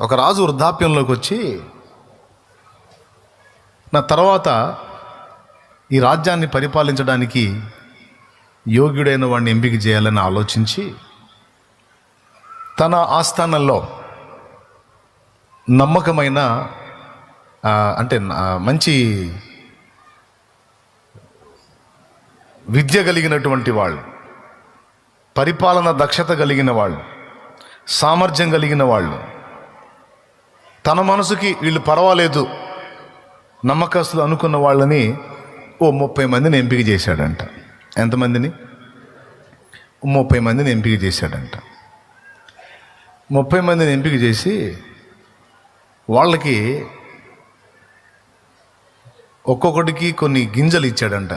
ఒక రాజు వృద్ధాప్యంలోకి వచ్చి నా తర్వాత ఈ రాజ్యాన్ని పరిపాలించడానికి యోగ్యుడైన వాడిని ఎంపిక చేయాలని ఆలోచించి తన ఆస్థానంలో నమ్మకమైన అంటే మంచి విద్య కలిగినటువంటి వాళ్ళు పరిపాలన దక్షత కలిగిన వాళ్ళు సామర్థ్యం కలిగిన వాళ్ళు తన మనసుకి వీళ్ళు పర్వాలేదు. నమ్మకస్తులు అనుకున్న వాళ్ళని ఓ ముప్పై మందిని ఎంపిక చేశాడంట. ఎంతమందిని ముప్పై మందిని ఎంపిక చేశాడంట. ముప్పై మందిని ఎంపిక చేసి వాళ్ళకి ఒక్కొక్కటికి కొన్ని గింజలు ఇచ్చాడంట.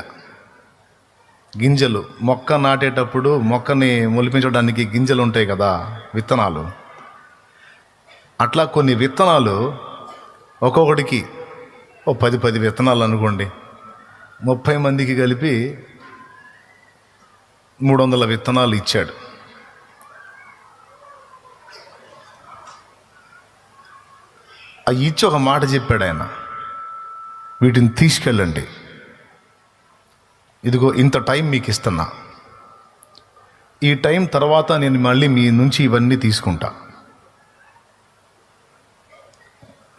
గింజలు. మొక్క నాటేటప్పుడు మొక్కని మొలిపించడానికి గింజలు ఉంటాయి కదా విత్తనాలు. అట్లా కొన్ని విత్తనాలు ఒక్కొక్కడికి ఓ పది పది విత్తనాలు అనుకోండి. ముప్పై మందికి కలిపి మూడు వందల విత్తనాలు ఇచ్చాడు. ఆ ఇచ్చి ఒక మాట చెప్పాడు ఆయన. వీటిని తీసుకెళ్ళండి. ఇదిగో ఇంత టైం మీకు ఇస్తున్నా. ఈ టైం తర్వాత నేను మళ్ళీ మీ నుంచి ఇవన్నీ తీసుకుంటా.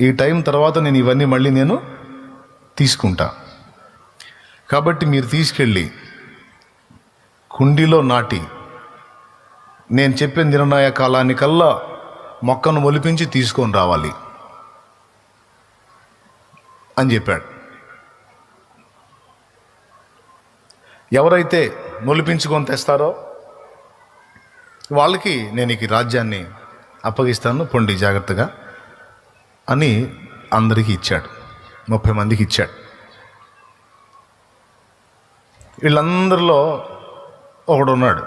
ఈ టైం తర్వాత నేను ఇవన్నీ మళ్ళీ నేను తీసుకుంటా. కాబట్టి మీరు తీసుకెళ్ళి కుండీలో నాటి నేను చెప్పిన నిర్ణయ కాలానికల్లా మొక్కను మొలిపించి తీసుకొని రావాలి అని చెప్పాడు. ఎవరైతే మొలిపించుకొని తెస్తారో వాళ్ళకి నేను ఈ రాజ్యాన్ని అప్పగిస్తాను. పొండి జాగ్రత్తగా. అని అందరికీ ఇచ్చాడు. ముప్పై మందికి ఇచ్చాడు. వీళ్ళందరిలో ఒకడు ఉన్నాడు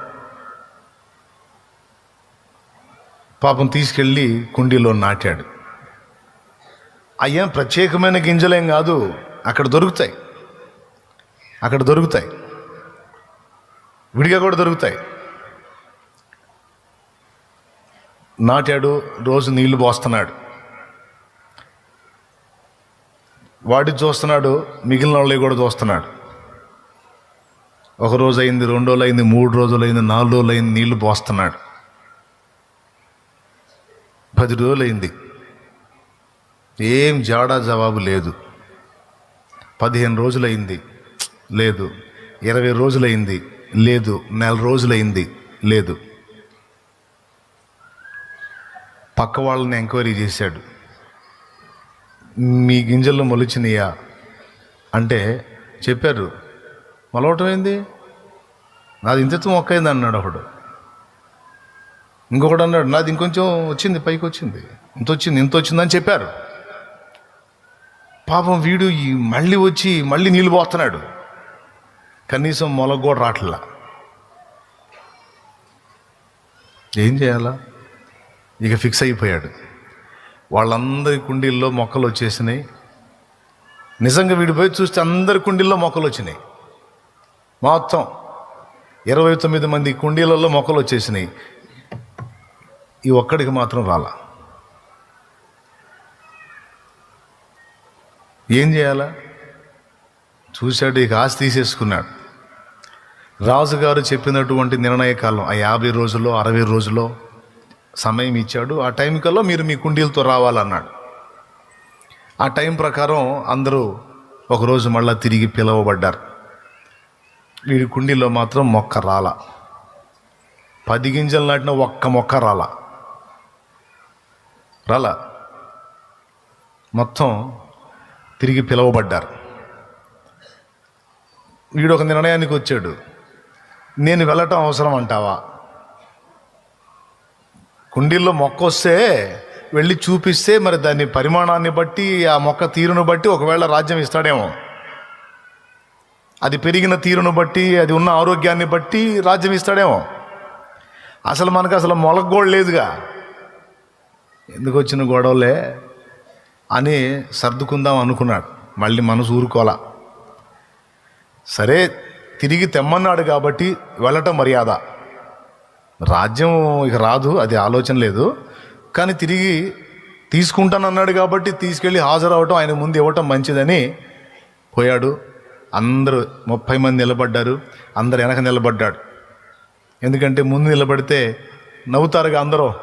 పాపం తీసుకెళ్ళి కుండీలో నాటాడు. అయ్యా ప్రత్యేకమైన గింజలేం కాదు. అక్కడ దొరుకుతాయి. అక్కడ దొరుకుతాయి. విడిగా కూడా దొరుకుతాయి. నాటాడు రోజు నీళ్ళు పోస్తున్నాడు. వాడి చూస్తున్నాడు మిగిలిన వాళ్ళవి కూడా చూస్తున్నాడు. ఒక రోజు అయింది రెండు రోజులు అయింది మూడు రోజులు అయింది నాలుగు రోజులు అయింది నీళ్ళు పోస్తున్నాడు. పది రోజులు అయింది ఏం జాడా జవాబు లేదు. పదిహేను రోజులైంది లేదు. ఇరవై రోజులైంది లేదు. నెల రోజులైంది లేదు. పక్క వాళ్ళని ఎంక్వైరీ చేశాడు. మీ గింజల్లో మొలిచినాయా? అంటే చెప్పారు. మొలవటం ఏంది నాది ఇంతత్వం మొక్కైంది అన్నాడు ఒకడు ఇంకొకడు అన్నాడు నాది ఇంకొంచెం వచ్చింది పైకి వచ్చింది. ఇంత వచ్చింది ఇంత వచ్చిందని చెప్పారు. పాపం వీడు ఈ మళ్ళీ వచ్చి మళ్ళీ నీళ్ళు పోతున్నాడు కనీసం మొలకు కూడా రాట్లా. ఏం చేయాలా? ఇక ఫిక్స్ అయిపోయాడు. వాళ్ళందరి కుండీల్లో మొక్కలు వచ్చేసినాయి. నిజంగా వీడు పోయి చూస్తే అందరి కుండీల్లో మొక్కలు వచ్చినాయి. మొత్తం ఇరవై తొమ్మిది మంది కుండీలలో మొక్కలు వచ్చేసినాయి. ఈ ఒక్కడికి మాత్రం రాలా. ఏం చేయాలా? చూశాడు ఇక ఆశ తీసేసుకున్నాడు. రాజుగారు చెప్పినటువంటి నిర్ణయకాలం ఆ యాభై రోజుల్లో అరవై రోజుల్లో సమయం ఇచ్చాడు. ఆ టైం కల్లా మీరు మీ కుండీలతో రావాలన్నాడు. ఆ టైం ప్రకారం అందరూ ఒకరోజు మళ్ళా తిరిగి పిలువబడ్డారు. వీడి కుండీలో మాత్రం మొక్క రాల. పది గింజలు నాటిన ఒక్క మొక్క రాల. రాల. మొత్తం తిరిగి పిలువబడ్డారు. వీడు ఒక నిర్ణయానికి వచ్చాడు. నేను వెళ్ళటం అవసరం అంటావా? కుండీల్లో మొక్క వస్తే వెళ్ళి చూపిస్తే మరి దాని పరిమాణాన్ని బట్టి ఆ మొక్క తీరును బట్టి ఒకవేళ రాజ్యం ఇస్తాడేమో. అది పెరిగిన తీరును బట్టి అది ఉన్న ఆరోగ్యాన్ని బట్టి రాజ్యం ఇస్తాడేమో. అసలు మనకు అసలు మొలక లేదుగా. ఎందుకు వచ్చిన గొడవలే అని సర్దుకుందాం అనుకున్నాడు. మళ్ళీ మనసు ఊరుకోలా సరే తిరిగి తెమ్మన్నాడు కాబట్టి వెళ్ళటం మర్యాద. రాజ్యం ఇక రాదు అది ఆలోచన లేదు. కానీ తిరిగి తీసుకుంటానన్నాడు కాబట్టి తీసుకెళ్ళి హాజరవటం ఆయన ముందు ఇవ్వటం మంచిదని పోయాడు. అందరూ ముప్పై మంది నిలబడ్డారు అందరు వెనక నిలబడ్డాడు ఎందుకంటే ముందు నిలబడితే నవ్వుతారుగా అందరూ.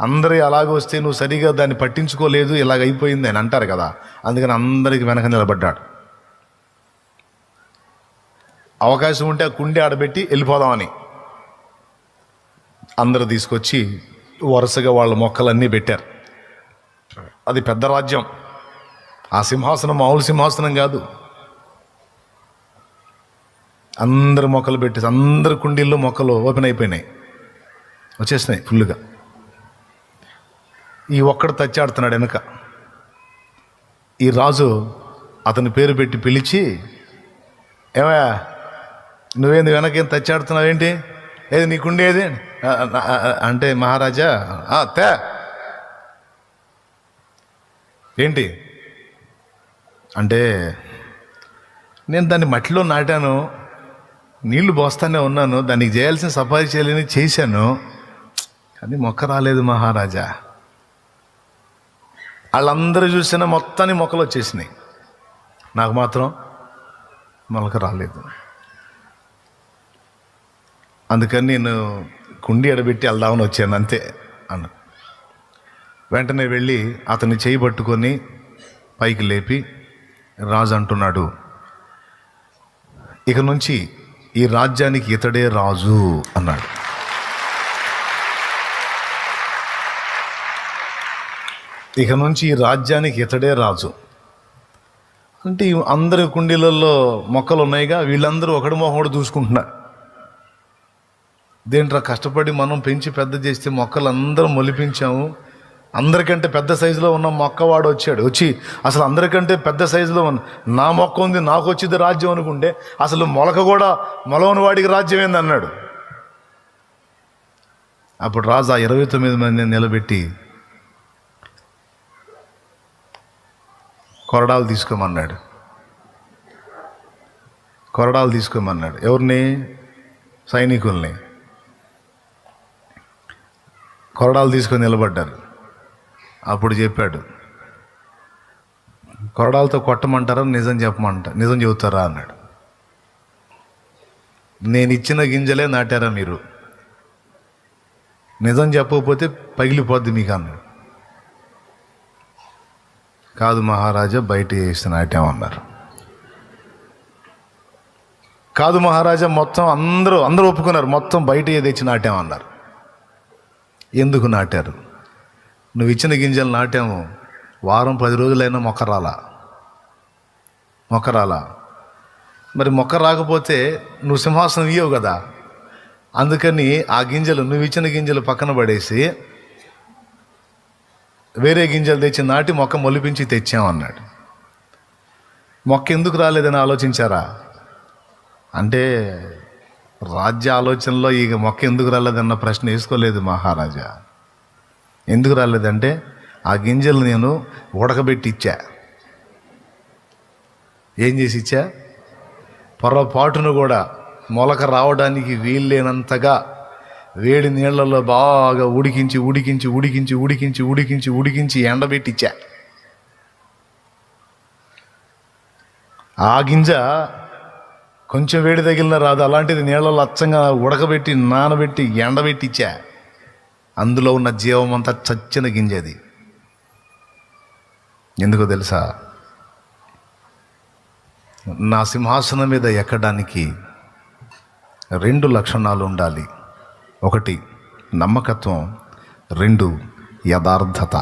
అందరూ అలాగే వస్తే నువ్వు సరిగా దాన్ని పట్టించుకోలేదు ఇలాగ అయిపోయింది అని అంటారు కదా. అందుకని అందరికి వెనక నిలబడ్డాడు. అవకాశం ఉంటే ఆ కుండి ఆడబెట్టి వెళ్ళిపోదామని. అందరు తీసుకొచ్చి వరుసగా వాళ్ళ మొక్కలన్నీ పెట్టారు. అది పెద్ద రాజ్యం. ఆ సింహాసనం మామూలు సింహాసనం కాదు. అందరు మొక్కలు పెట్టి అందరు కుండీల్లో మొక్కలు ఓపెన్ అయిపోయినాయి. వచ్చేసినాయి ఫుల్గా ఈ ఒక్కడు తచ్చాడుతున్నాడు వెనుక. ఈ రాజు అతని పేరు పెట్టి పిలిచి ఏమయ్యా నువ్వేంది వెనకేం తచ్చాడుతున్నావేంటి? ఏది నీకుండేది? అంటే మహారాజా? తే. ఏంటి? అంటే నేను దాన్ని మట్టిలో నాటాను నీళ్ళు పోస్తానే ఉన్నాను దానికి చేయాల్సిన సఫారీ చేయలేని చేశాను కానీ మొక్క రాలేదు మహారాజా. వాళ్ళందరూ చూసిన మొత్తాన్ని మొక్కలు వచ్చేసినాయి. నాకు మాత్రం మొలక రాలేదు. అందుకని నేను కుండి ఎడబెట్టి వెళ్దామని వచ్చాను అంతే అన్న. వెంటనే వెళ్ళి అతన్ని చేయి పట్టుకొని పైకి లేపి రాజు అంటున్నాడు ఇక నుంచి ఈ రాజ్యానికి ఇతడే రాజు అన్నాడు. ఇక నుంచి ఈ రాజ్యానికి ఇతడే రాజు. అంటే అందరి కుండీలలో మొక్కలు ఉన్నాయిగా వీళ్ళందరూ ఒకటి మొహం చూసుకుంటున్నారు. దీంట్లో కష్టపడి మనం పెంచి పెద్ద చేస్తే మొక్కలు అందరం మొలిపించాము. అందరికంటే పెద్ద సైజులో ఉన్న మొక్కవాడు వచ్చాడు. వచ్చి అసలు అందరికంటే పెద్ద సైజులో ఉన్న నా మొక్క ఉంది నాకు వచ్చింది రాజ్యం అనుకుంటే అసలు మొలక కూడా మొలవని వాడికి రాజ్యం ఏంది అన్నాడు. అప్పుడు రాజు ఆ ఇరవై తొమ్మిది మందిని నిలబెట్టి కొరడాలు తీసుకోమన్నాడు. కొరడాలు తీసుకోమన్నాడు. ఎవరిని? సైనికుల్ని. కొరడాలు తీసుకొని నిలబడ్డారు. అప్పుడు చెప్పాడు కొరడాలతో కొట్టమంటారా? నిజం చెప్పమంట నిజం చెబుతారా? అన్నాడు. నేను ఇచ్చిన గింజలే నాటారా మీరు? నిజం చెప్పకపోతే పగిలిపోద్ది మీకు అన్నాడు. కాదు మహారాజా బయట వేసి నాటామన్నారు. కాదు మహారాజా మొత్తం అందరూ అందరూ ఒప్పుకున్నారు. మొత్తం బయట తెచ్చి నాటామన్నారు. ఎందుకు నాటారు? నువ్వు ఇచ్చిన గింజలు నాటాము. వారం పది రోజులైనా మొక్క రాలా మొక్క రాలా మరి మొక్క రాకపోతే నువ్వు సింహాసనం ఇయ్యవు కదా. అందుకని ఆ గింజలు నువ్వు ఇచ్చిన గింజలు పక్కన పడేసి వేరే గింజలు తెచ్చి నాటి మొక్క మొలిపించి తెచ్చామన్నాడు మొక్క ఎందుకు రాలేదని ఆలోచించారా? అంటే రాజ్య ఆలోచనలో ఈ మొక్క ఎందుకు రాలేదన్న ప్రశ్న వేసుకోలేదు మహారాజా. ఎందుకు రాలేదంటే ఆ గింజలు నేను ఉడకబెట్టి ఇచ్చా. ఏం చేసి ఇచ్చా? పొరపాటును కూడా మొలక రావడానికి వీల్లేనంతగా వేడి నీళ్ళలో బాగా ఉడికించి ఉడికించి ఉడికించి ఉడికించి ఉడికించి ఉడికించి ఎండబెట్టిచ్చా ఆ గింజ కొంచెం వేడి తగిలిన రాదు. అలాంటిది నీళ్ళలో అచ్చంగా ఉడకబెట్టి నానబెట్టి ఎండబెట్టి ఇచ్చా. అందులో ఉన్న జీవం అంతా చచ్చిన గింజది. ఎందుకు ఎందుకో తెలుసా? నా సింహాసనం మీద ఎక్కడానికి రెండు లక్షణాలు ఉండాలి. ఒకటి నమ్మకత్వం. రెండు యథార్థత.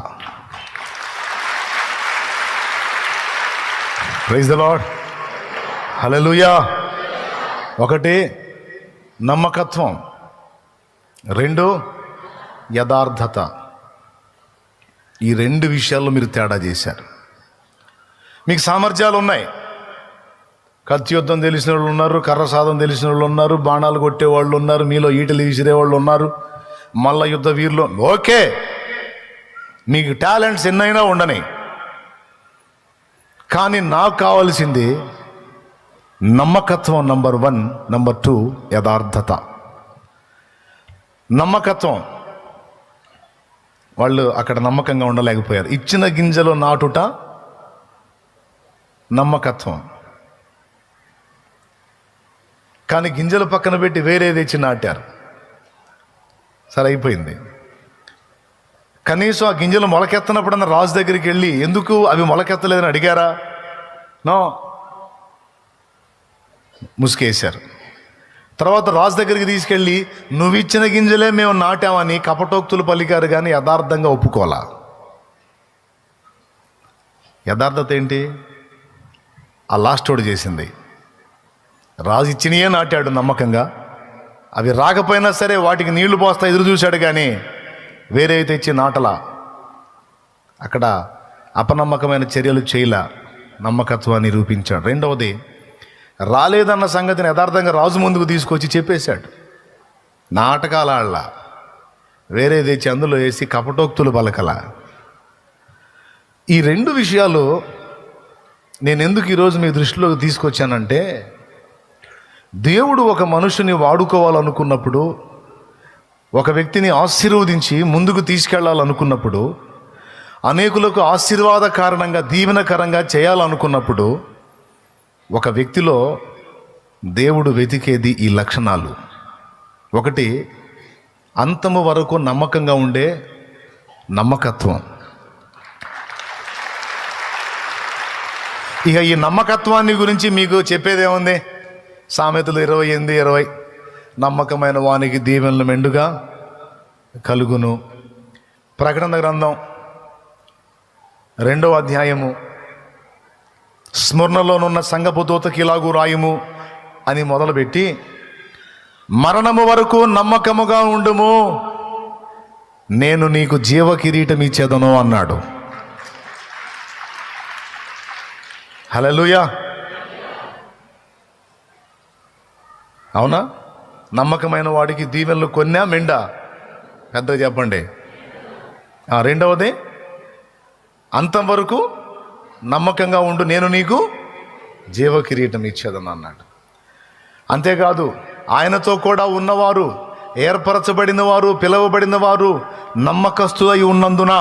ప్రైజ్ ద లాడ్ హలో ఒకటి నమ్మకత్వం. రెండు యథార్థత. ఈ రెండు విషయాల్లో మీరు తేడా చేశారు. మీకు సామర్థ్యాలు ఉన్నాయి. కత్తి యుద్ధం తెలిసిన వాళ్ళు ఉన్నారు కర్ర సాధం తెలిసిన వాళ్ళు ఉన్నారు బాణాలు కొట్టే వాళ్ళు ఉన్నారు మీలో ఈటలు విసిరే వాళ్ళు ఉన్నారు మల్ల యుద్ధ వీరులు. ఓకే. మీకు టాలెంట్స్ ఎన్నైనా ఉండని. కానీ నాకు కావాల్సింది నమ్మకత్వం నంబర్ వన్ నంబర్ టూ యథార్థత. నమ్మకత్వం. వాళ్ళు అక్కడ నమ్మకంగా ఉండలేకపోయారు. ఇచ్చిన గింజలో నాటుట నమ్మకత్వం. కానీ గింజలు పక్కన పెట్టి వేరే తెచ్చి నాటారు. సరే అయిపోయింది. కనీసం ఆ గింజలు మొలకెత్తనప్పుడన్నా రాజు దగ్గరికి వెళ్ళి ఎందుకు అవి మొలకెత్తలేదని అడిగారా? నో. ముసుకేశారు. తర్వాత రాజు దగ్గరికి తీసుకెళ్ళి నువ్వు ఇచ్చిన గింజలే మేము నాటామని కపటోక్తులు పలికారు కానీ యథార్థంగా ఒప్పుకోలా యథార్థత ఏంటి? ఆ లాస్ట్ వాడు చేసింది. రాజు ఇచ్చినయే నాటాడు నమ్మకంగా. అవి రాకపోయినా సరే వాటికి నీళ్ళు పోస్తా ఎదురు చూశాడు కానీ వేరే తెచ్చి నాటలా. అక్కడ అపనమ్మకమైన చర్యలు చేయలా. నమ్మకత్వాన్ని నిరూపించాడు రెండవది రాలేదన్న సంగతిని యథార్థంగా రాజు ముందుకు తీసుకొచ్చి చెప్పేశాడు. నాటకాలాళ్ళ వేరే తెచ్చి అందులో వేసి కపటోక్తులు పలకల. ఈ రెండు విషయాలు నేను ఎందుకు ఈరోజు మీ దృష్టిలోకి తీసుకొచ్చానంటే దేవుడు ఒక మనుషుని వాడుకోవాలనుకున్నప్పుడు ఒక వ్యక్తిని ఆశీర్వదించి ముందుకు తీసుకెళ్ళాలనుకున్నప్పుడు అనేకులకు ఆశీర్వాద కారణంగా దీవెనకరంగా చేయాలనుకున్నప్పుడు ఒక వ్యక్తిలో దేవుడు వెతికేది ఈ లక్షణాలు. ఒకటి అంతము వరకు నమ్మకంగా ఉండే నమ్మకత్వం. ఇక ఈ నమ్మకత్వాన్ని గురించి మీకు చెప్పేదేముంది? సామెతలు ఇరవై ఎనిమిది ఇరవై. నమ్మకమైన వానికి దీవెనలు మెండుగా కలుగును. ప్రకటన గ్రంథం రెండవ అధ్యాయము. స్మరణలోనున్న సంగపు దూతకి ఇలాగూ రాయుము అని మొదలుపెట్టి మరణము వరకు నమ్మకముగా ఉండుము. నేను నీకు జీవ కిరీటం ఇచ్చేదను అన్నాడు. హలలుయా అవునా? నమ్మకమైన వాడికి దీవెనలు కొన్నా మెండా? పెద్దగా చెప్పండి. రెండవది అంతం వరకు నమ్మకంగా ఉండు నేను నీకు జీవ కిరీటం ఇచ్చేదని అన్నాడు. అంతేకాదు ఆయనతో కూడా ఉన్నవారు ఏర్పరచబడిన వారు పిలువబడిన వారు నమ్మకస్తు అయి ఉన్నందున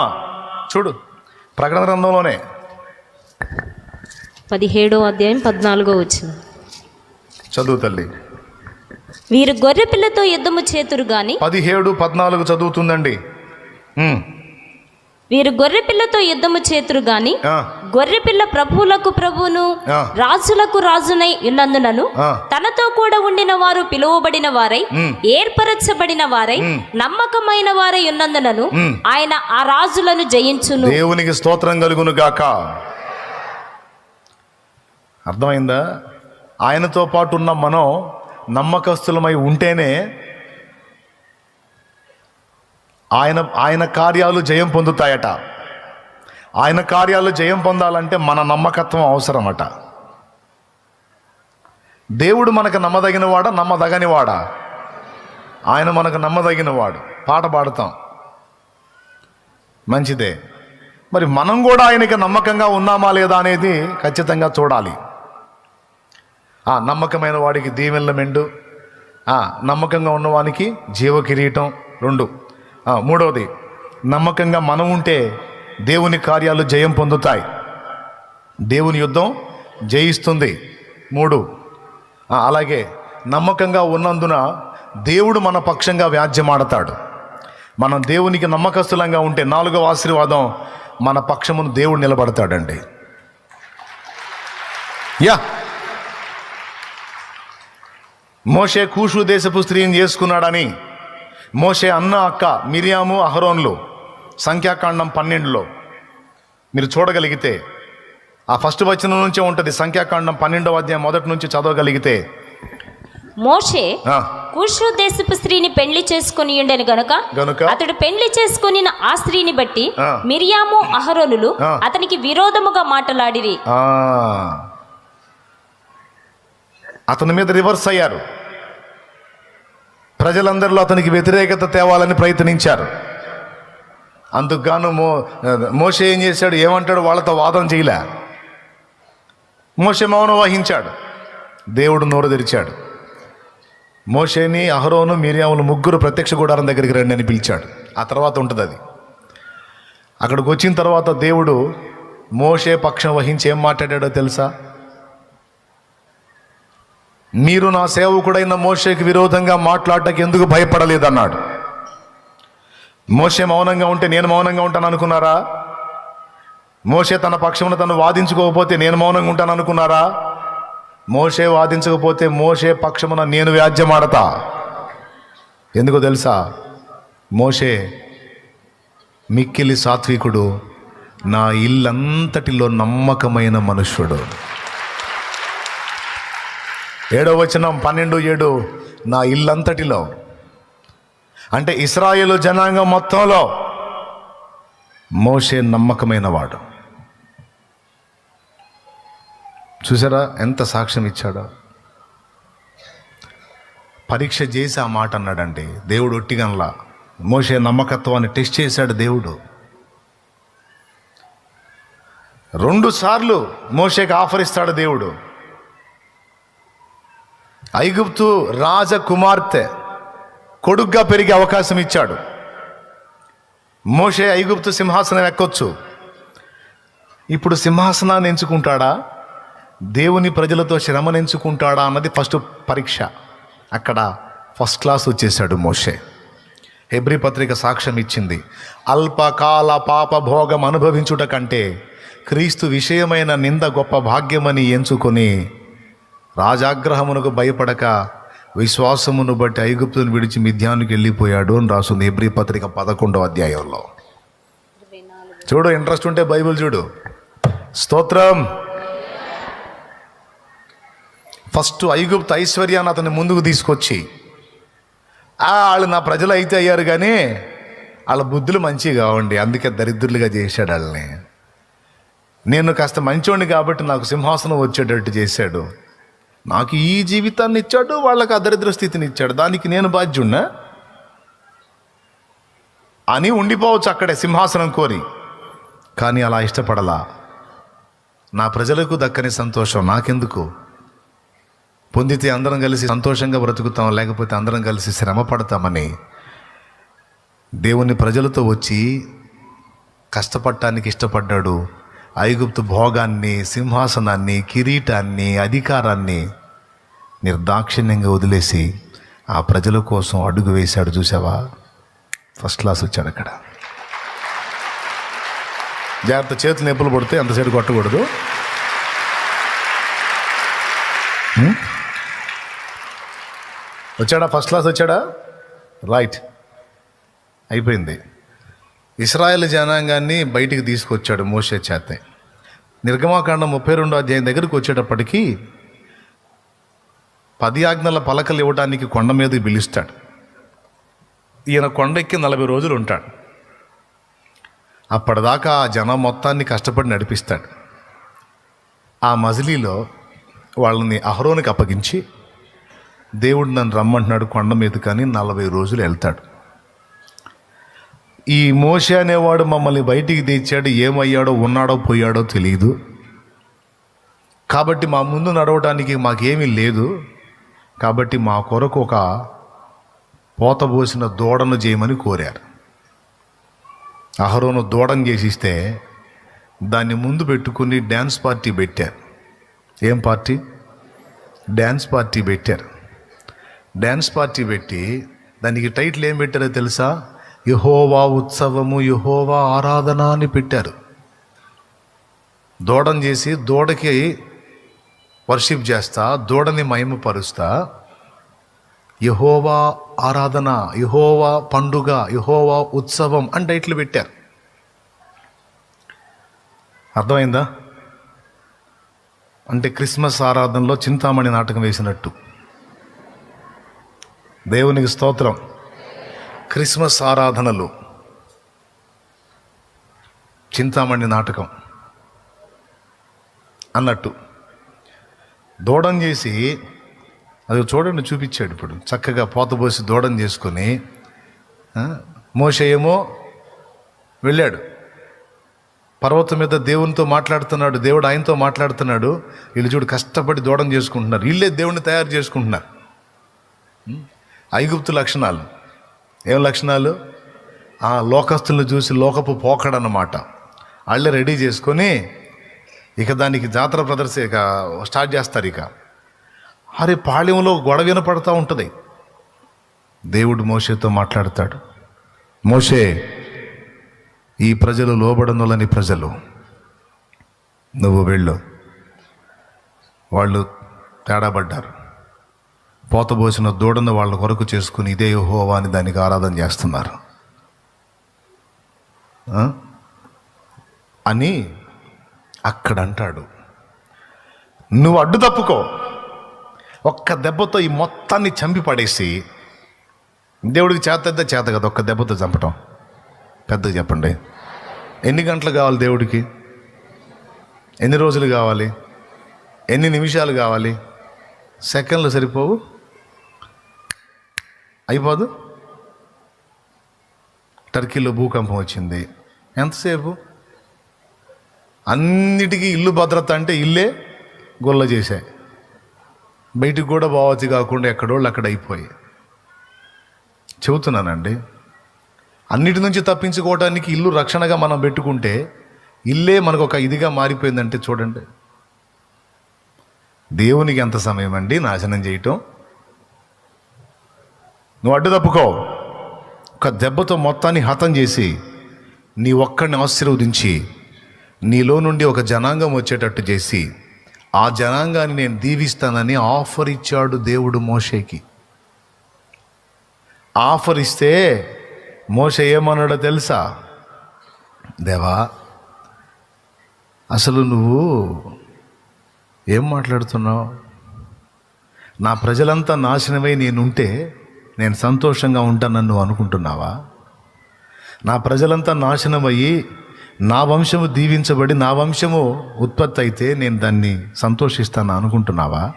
చూడు ప్రకటన గ్రంథంలోనే పదిహేడో అధ్యాయం పద్నాలుగో వచ్చిన చదువు తల్లి. వీరు గొర్రె పిల్లతో యుద్ధము చేతురు గాని పదిహేడు పద్నాలుగు చదువుతుందండి. వీరు గొర్రె పిల్లతో యుద్ధము చేతురు గాని ఆ, గొర్రె పిల్ల ప్రభువులకు ప్రభువును. రాజులకు రాజునై ఉన్నందునను. తనతో కూడా ఉండిన వారు పిలువబడిన వారై. ఏర్పరచబడిన వారై. నమ్మకమైన వారై ఉన్నందునను. ఆయన ఆ రాజులను జయించును దేవునికి స్తోత్రం కలుగును గాక అర్థమైందా ఆయనతో పాటు ఉన్న మనం నమ్మకస్తులమై ఉంటేనే ఆయన ఆయన కార్యాలు జయం పొందుతాయట. ఆయన కార్యాలు జయం పొందాలంటే మన నమ్మకత్వం అవసరమట. దేవుడు మనకు నమ్మదగిన వాడా నమ్మదగని వాడా ఆయన మనకు నమ్మదగిన వాడు పాట పాడతాం. మంచిదే. మరి మనం కూడా ఆయనకి నమ్మకంగా ఉన్నామా లేదా అనేది ఖచ్చితంగా చూడాలి. ఆ నమ్మకమైన వాడికి దీవెనల మెండు. ఆ నమ్మకంగా ఉన్నవానికి జీవ కిరీటం రెండు. మూడవది నమ్మకంగా మనం ఉంటే దేవుని కార్యాలు జయం పొందుతాయి. దేవుని యుద్ధం జయిస్తుంది. మూడు అలాగే నమ్మకంగా ఉన్నందున దేవుడు మన పక్షంగా వ్యాజ్యమాడతాడు. మనం దేవునికి నమ్మకస్తులంగా ఉంటే నాలుగవ ఆశీర్వాదం మన పక్షమును దేవుడు నిలబడతాడండి. యా. మోషే కూషు దేశపు స్త్రీని చేసుకున్నాడని మోషే అన్న అక్క మిరియాము అహరోన్లు సంఖ్యాకాండం పన్నెండులో మీరు చూడగలిగితే ఆ ఫస్ట్ వచనం నుంచే ఉంటుంది సంఖ్యాకాండం పన్నెండవ అధ్యాయం మొదటి నుంచి చదవగలిగితే మోషే కూషు దేశపు స్త్రీని పెళ్ళి చేసుకుని ఉండెను గనుక గనుక అతడు పెళ్ళి చేసుకుని ఆ స్త్రీని బట్టి. మిరియాము అహరోనులు. అతనికి విరోధముగా మాటలాడిరి. అతని మీద రివర్స్ అయ్యారు ప్రజలందరిలో అతనికి వ్యతిరేకత తేవాలని ప్రయత్నించారు. అందుకుగాను మో మోస ఏం చేశాడు? ఏమంటాడు? వాళ్ళతో వాదం చేయలే. మోస మౌనం వహించాడు. దేవుడు నోరు తెరిచాడు. మోషేని అహరోను మీరియాములు ముగ్గురు ప్రత్యక్ష గుడారం దగ్గరికి రండి అని పిలిచాడు. ఆ తర్వాత ఉంటుంది అది. అక్కడికి వచ్చిన తర్వాత దేవుడు మోషే పక్షం వహించి ఏం మాట్లాడాడో తెలుసా? మీరు నా సేవకుడైన మోషేకి విరోధంగా మాట్లాడటానికి ఎందుకు భయపడలేదన్నాడు? మోషే మౌనంగా ఉంటే నేను మౌనంగా ఉంటాను అనుకున్నారా? మోషే తన పక్షమున తను వాదించుకోకపోతే నేను మౌనంగా ఉంటాను అనుకున్నారా? మోషే వాదించకపోతే మోషే పక్షమున నేను వ్యాజ్యమాడతా. ఎందుకో తెలుసా? మోషే మిక్కిలి సాత్వికుడు నా ఇల్లంతటిలో నమ్మకమైన మనుష్యుడు. ఏడో వచనం పన్నెండు ఏడు నా ఇల్లంతటిలో. అంటే ఇస్రాయేల్ జనాంగం మొత్తంలో మోషే నమ్మకమైన వాడు. చూసారా ఎంత సాక్ష్యం ఇచ్చాడో? పరీక్ష చేసి ఆ మాట అన్నాడండి దేవుడు ఒట్టిగనలా. మోషే నమ్మకత్వాన్ని టెస్ట్ చేశాడు దేవుడు. రెండు సార్లు మోషేకి ఆఫర్ ఇస్తాడు దేవుడు. ఐగుప్తు రాజకుమార్తె కొడుగ్గా పెరిగే అవకాశం ఇచ్చాడు. మోషే ఐగుప్తు సింహాసనం ఎక్కొచ్చు. ఇప్పుడు సింహాసనాన్ని ఎంచుకుంటాడా? దేవుని ప్రజలతో శ్రమను ఎంచుకుంటాడా అన్నది ఫస్ట్ పరీక్ష. అక్కడ ఫస్ట్ క్లాస్ వచ్చేసాడు మోషే. హెబ్రి పత్రిక సాక్ష్యం ఇచ్చింది. అల్పకాల పాప భోగం అనుభవించుట కంటే క్రీస్తు విషయమైన నింద గొప్ప భాగ్యమని ఎంచుకొని రాజాగ్రహమునకు భయపడక విశ్వాసమును బట్టి ఐగుప్తును విడిచి మిథ్యానికి వెళ్ళిపోయాడు అని రాస్తుంది ఎబ్రి పత్రిక పదకొండవ అధ్యాయంలో. చూడు ఇంట్రెస్ట్ ఉంటే బైబిల్ చూడు. స్తోత్రం. ఫస్ట్ ఐగుప్తు ఐశ్వర్యాన్ని అతని ముందుకు తీసుకొచ్చి వాళ్ళు నా ప్రజలు అయితే అయ్యారు కానీ వాళ్ళ బుద్ధులు మంచివి కావండి అందుకే దరిద్రులుగా చేశాడు వాళ్ళని నేను కాస్త మంచోడిని కాబట్టి నాకు సింహాసనం వచ్చేటట్టు చేశాడు. నాకు ఈ జీవితాన్ని ఇచ్చాడు వాళ్ళకి అదరిద్ర స్థితిని ఇచ్చాడు. దానికి నేను బాధ్యున్నా అని ఉండిపోవచ్చు అక్కడే సింహాసనం కోరి. కానీ అలా ఇష్టపడలా. నా ప్రజలకు దక్కని సంతోషం నాకెందుకు? పొందితే అందరం కలిసి సంతోషంగా బ్రతుకుతాం లేకపోతే అందరం కలిసి శ్రమ పడతామని. దేవుని ప్రజలతో వచ్చి కష్టపడటానికి ఇష్టపడ్డాడు. ఐగుప్తు భోగాన్ని సింహాసనాన్ని కిరీటాన్ని అధికారాన్ని నిర్దాక్షిణ్యంగా వదిలేసి ఆ ప్రజల కోసం అడుగు వేశాడు. చూసావా ఫస్ట్ క్లాస్ వచ్చాడు అక్కడ. జాగ్రత్త చేతులు నొప్పులు పడితే అంతసేపు కొట్టకూడదు. వచ్చాడా? ఫస్ట్ క్లాస్ వచ్చాడా? రైట్. అయిపోయింది. ఇస్రాయల్ జనాంగాన్ని బయటికి తీసుకొచ్చాడు మోసే చేతే. నిర్గమాకాండం ముప్పై రెండో అధ్యాయం దగ్గరికి వచ్చేటప్పటికి పది ఆజ్ఞల పలకలు ఇవ్వడానికి కొండ మీదకి పిలుస్తాడు ఈయన కొండ ఎక్కి నలభై రోజులు ఉంటాడు. అప్పటిదాకా ఆ జనం మొత్తాన్ని కష్టపడి నడిపిస్తాడు. ఆ మజిలీలో వాళ్ళని అహరోనికి అప్పగించి దేవుడు నన్ను రమ్మంటున్నాడు కొండ మీద కానీ నలభై రోజులు వెళ్తాడు. ఈ మోష అనేవాడు మమ్మల్ని బయటికి తెచ్చాడు ఏమయ్యాడో ఉన్నాడో పోయాడో తెలియదు కాబట్టి మా ముందు నడవడానికి మాకేమీ లేదు. కాబట్టి మా కొరకు ఒక పోతబోసిన దూడను చేయమని కోరారు. అహరోను దూడను చేసిస్తే దాన్ని ముందు పెట్టుకుని డ్యాన్స్ పార్టీ పెట్టారు. ఏం పార్టీ? డ్యాన్స్ పార్టీ పెట్టారు. డ్యాన్స్ పార్టీ పెట్టి దానికి టైటిల్ ఏం పెట్టారో తెలుసా? యహోవా ఉత్సవము యహోవా ఆరాధన అని పెట్టారు. దూడం చేసి దూడకి వర్షిప్ చేస్తా దూడని మహిమపరుస్తా. యహోవా ఆరాధన యహోవా పండుగ యహోవా ఉత్సవం అని ఇట్లు పెట్టారు. అర్థమైందా? అంటే క్రిస్మస్ ఆరాధనలో చింతామణి నాటకం వేసినట్టు. దేవునికి స్తోత్రం. క్రిస్మస్ ఆరాధనలు. చింతామణి నాటకం. అన్నట్టు. దూడం చేసి అది చూడండి చూపించాడు ఇప్పుడు. చక్కగా పోతబోసి దూడం చేసుకొని ఆ, ఏమో వెళ్ళాడు. పర్వతం మీద దేవునితో మాట్లాడుతున్నాడు దేవుడు ఆయనతో మాట్లాడుతున్నాడు. వీళ్ళు చూడు కష్టపడి దూడం చేసుకుంటున్నారు. వీళ్ళే దేవుణ్ణి తయారు చేసుకుంటున్నారు. ఐగుప్తు లక్షణాలు. ఏం లక్షణాలు? ఆ లోకస్తులను చూసి లోకపు పోకడన్నమాట. వాళ్ళే రెడీ చేసుకొని ఇక దానికి జాతర ప్రదర్శన ఇక స్టార్ట్ చేస్తారు ఇక. అరే పాళ్యంలో గొడవ వినపడతా ఉంటుంది. దేవుడు మోషేతో మాట్లాడతాడు. మోషే ఈ ప్రజలు లోబడనులని ప్రజలు. నువ్వు వెళ్ళు. వాళ్ళు తేడాపడ్డారు. పోతబోసిన దూడను వాళ్ళ కొరకు చేసుకుని ఇదే హోవా అని దానికి ఆరాధన చేస్తున్నారు. అని అక్కడ అంటాడు నువ్వు అడ్డు తప్పుకో. ఒక్క దెబ్బతో ఈ మొత్తాన్ని చంపి పడేసి దేవుడికి చేత చేత కదా ఒక్క దెబ్బతో చంపటం. పెద్దగా చెప్పండి. ఎన్ని గంటలు కావాలి దేవుడికి? ఎన్ని రోజులు కావాలి? ఎన్ని నిమిషాలు కావాలి? సెకండ్లు సరిపోవు? అయిపోదు. టర్కీలో భూకంపం వచ్చింది. ఎంతసేపు? అన్నిటికీ ఇల్లు భద్రత అంటే ఇల్లే గొల్ల చేశాయి. బయటికి కూడా పోవచ్చు కాకుండా ఎక్కడోళ్ళు అక్కడ అయిపోయి చెబుతున్నానండి అన్నిటి నుంచి తప్పించుకోవడానికి ఇల్లు రక్షణగా మనం పెట్టుకుంటే ఇల్లే మనకు ఒక ఇదిగా మారిపోయిందంటే చూడండి. దేవునికి ఎంత సమయం అండి నాశనం చేయటం? నువ్వు అడ్డు తప్పుకో. ఒక దెబ్బతో మొత్తాన్ని హతం చేసి నీ ఒక్కడిని ఆశీర్వదించి నీలో నుండి ఒక జనాంగం వచ్చేటట్టు చేసి ఆ జనాంగాన్ని నేను దీవిస్తానని ఆఫర్ ఇచ్చాడు దేవుడు మోషేకి. ఆఫర్ ఇస్తే మోష ఏమన్నాడో తెలుసా? దేవా అసలు నువ్వు ఏం మాట్లాడుతున్నావు? నా ప్రజలంతా నాశనమై నేనుంటే నేను సంతోషంగా ఉంటానని నువ్వు అనుకుంటున్నావా? నా ప్రజలంతా నాశనమయ్యి నా వంశము దీవించబడి నా వంశము ఉత్పత్తి అయితే నేను దాన్ని సంతోషిస్తాను అనుకుంటున్నావా?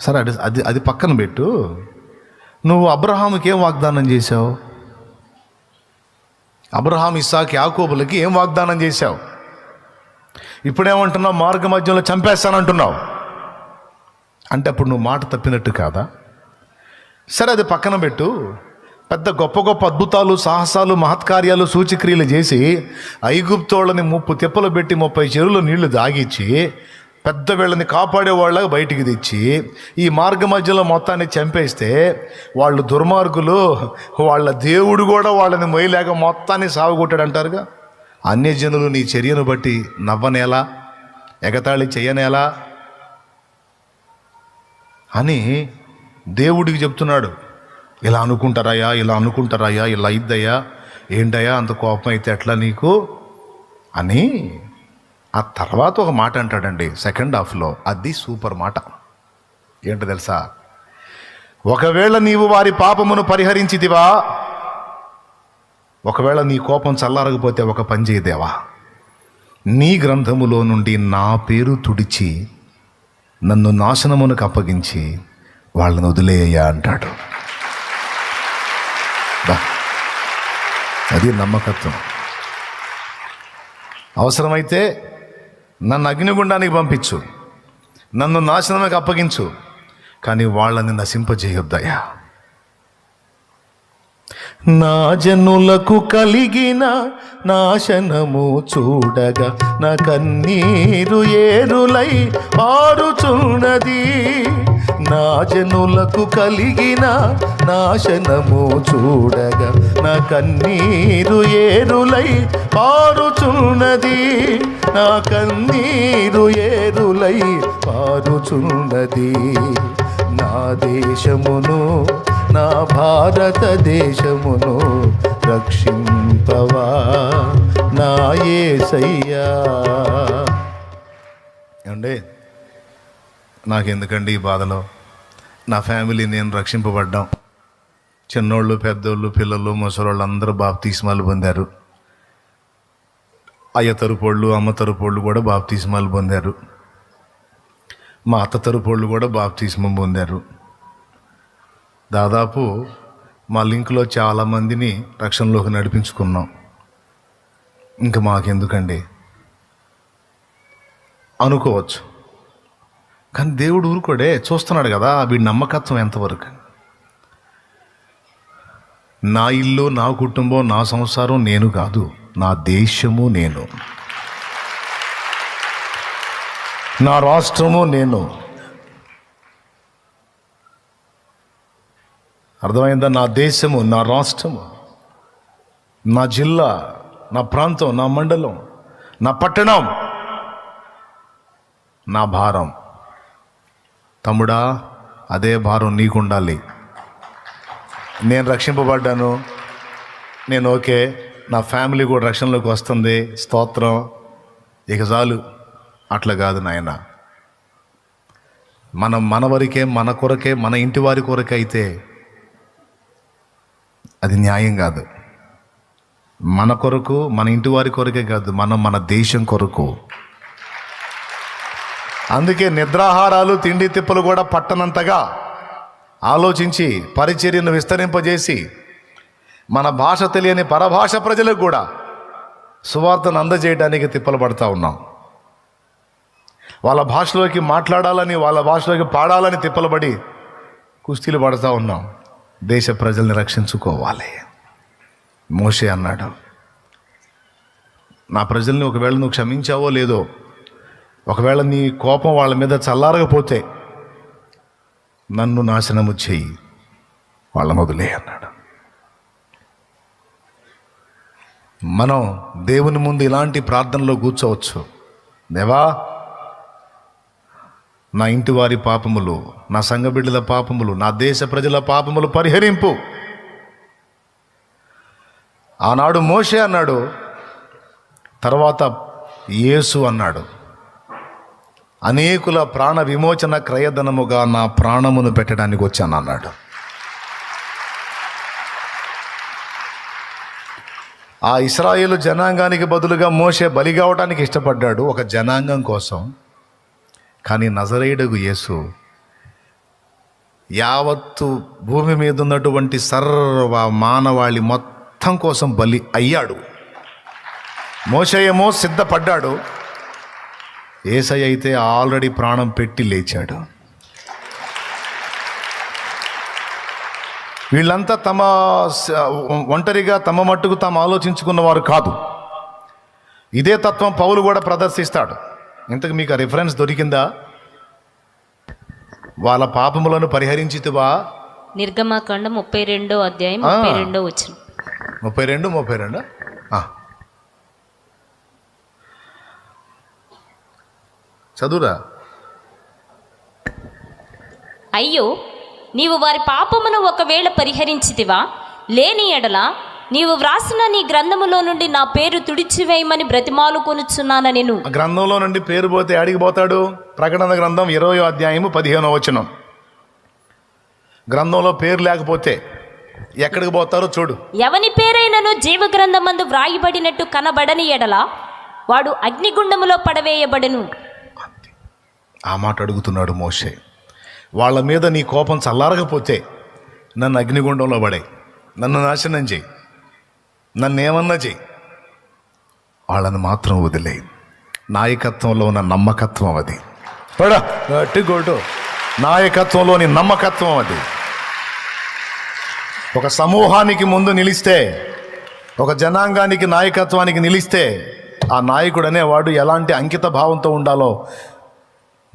సరే అది అది అది పక్కన పెట్టు. నువ్వు అబ్రహాముకి ఏం వాగ్దానం చేశావు? అబ్రహాం ఇస్సాక్ యాకోబులకి ఏం వాగ్దానం చేశావు? ఇప్పుడేమంటున్నావు? మార్గ మధ్యంలో చంపేస్తానంటున్నావు. అంటే అప్పుడు నువ్వు మాట తప్పినట్టు కాదా? సరే అది పక్కన పెట్టు. పెద్ద గొప్ప గొప్ప అద్భుతాలు సాహసాలు మహత్కార్యాలు సూచక్రియలు చేసి ఐగుప్తోళ్ళని ముప్పు తిప్పలు పెట్టి ముప్పై చెరువులు నీళ్ళు దాగిచ్చి పెద్ద వీళ్ళని కాపాడేవాళ్ళగా బయటికి తెచ్చి ఈ మార్గ మధ్యలో మొత్తాన్ని చంపేస్తే వాళ్ళు దుర్మార్గులు వాళ్ళ దేవుడు కూడా వాళ్ళని మొయ్యలేక మొత్తాన్ని సాగుకొట్టాడు అంటారుగా అన్యజనులు నీ చర్యను బట్టి నవ్వనేలా ఎగతాళి చేయనేలా అని దేవుడికి చెప్తున్నాడు ఇలా అనుకుంటారయ్యా ఇలా అనుకుంటారయ్యా ఇలా ఇద్దయ్యా ఏంటయ్యా అంత కోపం అయితే ఎట్లా నీకు? అని ఆ తర్వాత ఒక మాట అంటాడండి సెకండ్ హాఫ్లో అది సూపర్ మాట. ఏంటో తెలుసా? ఒకవేళ నీవు వారి పాపమును పరిహరించిదివా ఒకవేళ నీ కోపం చల్లారకపోతే ఒక పని చేయదేవా? నీ గ్రంథములో నుండి నా పేరు తుడిచి నన్ను నాశనమునకు అప్పగించి వాళ్ళని వదిలేయ్యా అంటాడు. అది నమ్మకత్వం. అవసరమైతే నన్ను అగ్నిగుండానికి పంపించు. నన్ను నాశనమకి అప్పగించు. కానీ వాళ్ళని నశింపజేయొద్దయ్యా. నా జనులకు కలిగిన నాశనము చూడగా నా కన్నీరు ఏరులై పారుచున్నది నా జనులకు కలిగిన నాశనము చూడగా నా కన్నీరు ఏరులై పారుచున్నది నా కన్నీరు ఏరులై పారుచున్నది నా దేశమును నా భారతదేశమును రక్షింపవా? నా యేసయ్యా ఏమండి? నాకెందుకండి ఈ బాధలో? నా ఫ్యామిలీ నేను రక్షింపబడ్డాం. చిన్నోళ్ళు పెద్దోళ్ళు పిల్లలు ముసలోళ్ళు అందరూ బాప్తీస్మాలు పొందారు. అయ్య తరపోళ్ళు అమ్మ తరపోళ్ళు కూడా బాప్తీస్మాలు పొందారు. మా అత్త తరపోళ్ళు కూడా బాప్తీస్మం పొందారు. దాదాపు మా లింక్లో చాలామందిని రక్షణలోకి నడిపించుకున్నాం. ఇంకా మాకెందుకండి? అనుకోవచ్చు. కానీ దేవుడు ఊరుకోడే చూస్తున్నాడు కదా వీడి నమ్మకత్వం ఎంతవరకు? నా ఇల్లు నా కుటుంబం నా సంసారం నేను కాదు నా దేశము నేను. నా రాష్ట్రము నేను. అర్థమైందా? నా దేశము నా రాష్ట్రము నా జిల్లా నా ప్రాంతం నా మండలం నా పట్టణం నా భారం. తమ్ముడా అదే భారం నీకుండాలి. నేను రక్షింపబడ్డాను. నేను ఓకే. నా ఫ్యామిలీ కూడా రక్షణలోకి వస్తుంది. స్తోత్రం. ఇక చాలు. అట్లా కాదు నాయన. మనం మన వరకే మన కొరకే మన ఇంటి వారి కొరకే అయితే అది న్యాయం కాదు. మన కొరకు మన ఇంటి వారి కొరకే కాదు మనం మన దేశం కొరకు. అందుకే నిద్రాహారాలు తిండి తిప్పలు కూడా పట్టనంతగా ఆలోచించి పరిచర్యను విస్తరింపజేసి మన భాష తెలియని పరభాష ప్రజలకు కూడా సువార్తను అందజేయడానికి తిప్పలు పడతా ఉన్నాం. వాళ్ళ భాషలోకి మాట్లాడాలని వాళ్ళ భాషలోకి పాడాలని తిప్పలబడి కుస్తీలు పడుతూ ఉన్నాం. దేశ ప్రజల్ని రక్షించుకోవాలి. మోషే అన్నాడు నా ప్రజల్ని ఒకవేళ నువ్వు క్షమించావో లేదో ఒకవేళ నీ కోపం వాళ్ళ మీద చల్లారకపోతే నన్ను నాశనము చేయి వాళ్ళ మొదలే అన్నాడు. మనం దేవుని ముందు ఇలాంటి ప్రార్థనలో కూర్చోవచ్చు. దేవా నా ఇంటి వారి పాపములు నా సంఘబిడ్డల పాపములు నా దేశ ప్రజల పాపములు పరిహరింపు. ఆనాడు మోషే అన్నాడు తర్వాత యేసు అన్నాడు అనేకుల ప్రాణ విమోచన క్రయధనముగా నా ప్రాణమును పెట్టడానికి వచ్చాను అన్నాడు. ఆ ఇస్రాయేలు జనాంగానికి బదులుగా మోసే బలి కావడానికి ఇష్టపడ్డాడు ఒక జనాంగం కోసం. కానీ నజరేయుడుగు యేసు యావత్తు భూమి మీద ఉన్నటువంటి సర్వ మానవాళి మొత్తం కోసం బలి అయ్యాడు. మోషయేమో సిద్ధపడ్డాడు. ఏసై అయితే ఆల్రెడీ ప్రాణం పెట్టి లేచాడు. వీళ్ళంతా తమ ఒంటరిగా తమ మట్టుకు తాము ఆలోచించుకున్నవారు కాదు. ఇదే తత్వం పౌలు కూడా ప్రదర్శిస్తాడు. ఇంతకు మీకు ఆ రిఫరెన్స్ దొరికిందా? వాళ్ళ పాపములను పరిహరించితివా? నిర్గమాకాండం ముప్పై రెండో అధ్యాయం. ముప్పై రెండో వచ్చిన ముప్పై రెండు ముప్పై రెండు. చదువురా. అయ్యో నీవు వారి పాపమును ఒకవేళ పరిహరించితివా? లేని ఎడల నీవు వ్రాసిన నీ గ్రంథములో నుండి నా పేరు తుడిచివేయమని బ్రతిమాలు కొనుచున్నాన నేను. గ్రంథంలో నుండి పేరు పోతే ఆడికి పోతాడు? ప్రకటన గ్రంథం ఇరవై అధ్యాయము పదిహేనో వచనం. గ్రంథంలో పేరు లేకపోతే ఎక్కడికి పోతారో చూడు. ఎవని పేరైనను జీవ గ్రంథమందు వ్రాయబడినట్టు కనబడని ఎడల వాడు అగ్నిగుండములో పడవేయబడెను. ఆ మాట అడుగుతున్నాడు మోషే. వాళ్ళ మీద నీ కోపం చల్లారకపోతే నన్ను అగ్నిగుండంలో పడే నన్ను నాశనం చేయి. నన్ను ఏమన్నా చేయి వాళ్ళని మాత్రం వదిలే నాయకత్వంలో ఉన్న నమ్మకత్వం అది. పడా. గట్టి కొట్టు నాయకత్వంలోని నమ్మకత్వం అది. ఒక సమూహానికి ముందు నిలిస్తే ఒక జనాంగానికి నాయకత్వానికి నిలిస్తే ఆ నాయకుడు అనేవాడు ఎలాంటి అంకిత భావంతో ఉండాలో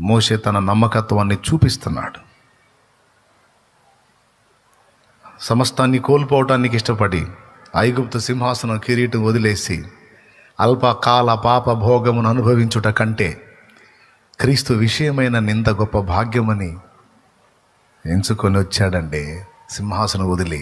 మోషే తన నమ్మకత్వాన్ని చూపిస్తున్నాడు. సమస్తాన్ని కోల్పోవటానికి ఇష్టపడి ఐగుప్తు సింహాసనం కిరీటం వదిలేసి అల్పకాల పాప భోగమును అనుభవించుట కంటే క్రీస్తు విషయమైన నింత గొప్ప భాగ్యమని ఎంచుకొని వచ్చాడండి సింహాసనం వదిలి